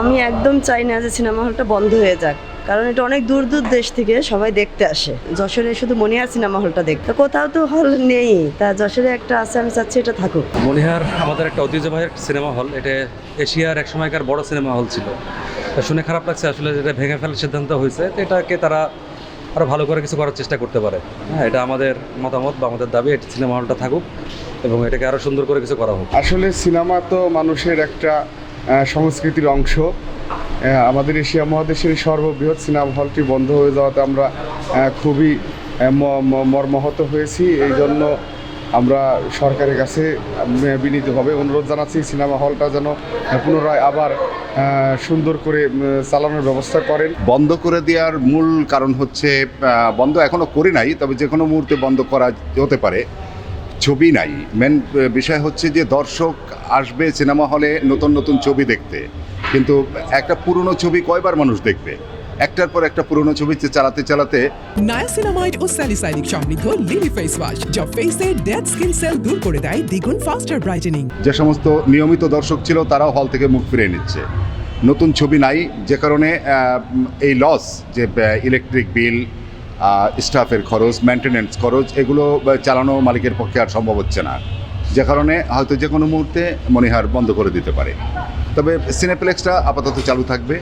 আমি একদম চাই না যে সিনেমা হলটা বন্ধ হয়ে যাক। কারণ এটা অনেক দূর দূর দেশ থেকে সবাই দেখতে আসে। যশোরে শুধু মনিহার সিনেমা হলটা দেখতে। কোথাও তো হল নেই। তা যশোরে একটা আছে আমি চাচ্ছি এটা থাকুক। মনিহার আমাদের একটা ঐতিহ্যবাহী সিনেমা হল এটা এশিয়ার এক সময়কার বড় সিনেমা হল ছিল। তা শুনে খারাপ লাগছে আসলে যেটা ভেঙে ফেলার সিদ্ধান্ত হয়েছে। তো এটাকে তারা আরও ভালো করে কিছু করার চেষ্টা করতে পারে। হ্যাঁ এটা আমাদের মতামত বা আমাদের দাবি এটা সিনেমা হলটা থাকুক এবং এটাকে আরও সুন্দর করে কিছু করা হোক। আসলে সিনেমা তো মানুষের একটা সংস্কৃতির অংশ। আমাদের এশিয়া মহাদেশের সর্ববৃহৎ সিনেমা হলটি বন্ধ হয়ে যাওয়াতে আমরা খুবই মর্মাহত হয়েছি। এই জন্য আমরা সরকারের কাছে বিনীতভাবে অনুরোধ জানাচ্ছি সিনেমা হলটা যেন পুনরায় আবার সুন্দর করে চালানোর ব্যবস্থা করেন। বন্ধ করে দেওয়ার মূল কারণ হচ্ছে বন্ধ এখনও করি নাই, তবে যে কোনো মুহূর্তে বন্ধ করা হতে পারে। ছবি নাই। মেন বিষয় হচ্ছে যে দর্শক আসবে সিনেমা হলে নতুন নতুন ছবি দেখতে। কিন্তু একটা পুরনো ছবি কয়বার মানুষ দেখবে? একটার পর একটা পুরনো ছবি চালাতে চালাতে নায়াসিনামাইড ও স্যালিসাইনিক সমৃদ্ধ লিলি ফেস ওয়াশ যা ফেসের ডেড স্কিন সেল দূর করে দেয় দ্বিগুণ ফাস্টার ব্রাইটেনিং যে সমস্ত নিয়মিত দর্শক ছিল তারাও হল থেকে মুখ ফিরিয়ে নিচ্ছে। নতুন ছবি নাই যে কারণে এই লস যে ইলেকট্রিক বিল স্টাফের খরচ মেনটেনেন্স খরচ, এগুলো চালানো মালিকের পক্ষে আর সম্ভব হচ্ছে না। যে কারণে হয়তো যে কোনো মুহূর্তে মনিহার বন্ধ করে দিতে পারে। তবে সিনেপ্লেক্সটা আপাতত চালু থাকবে।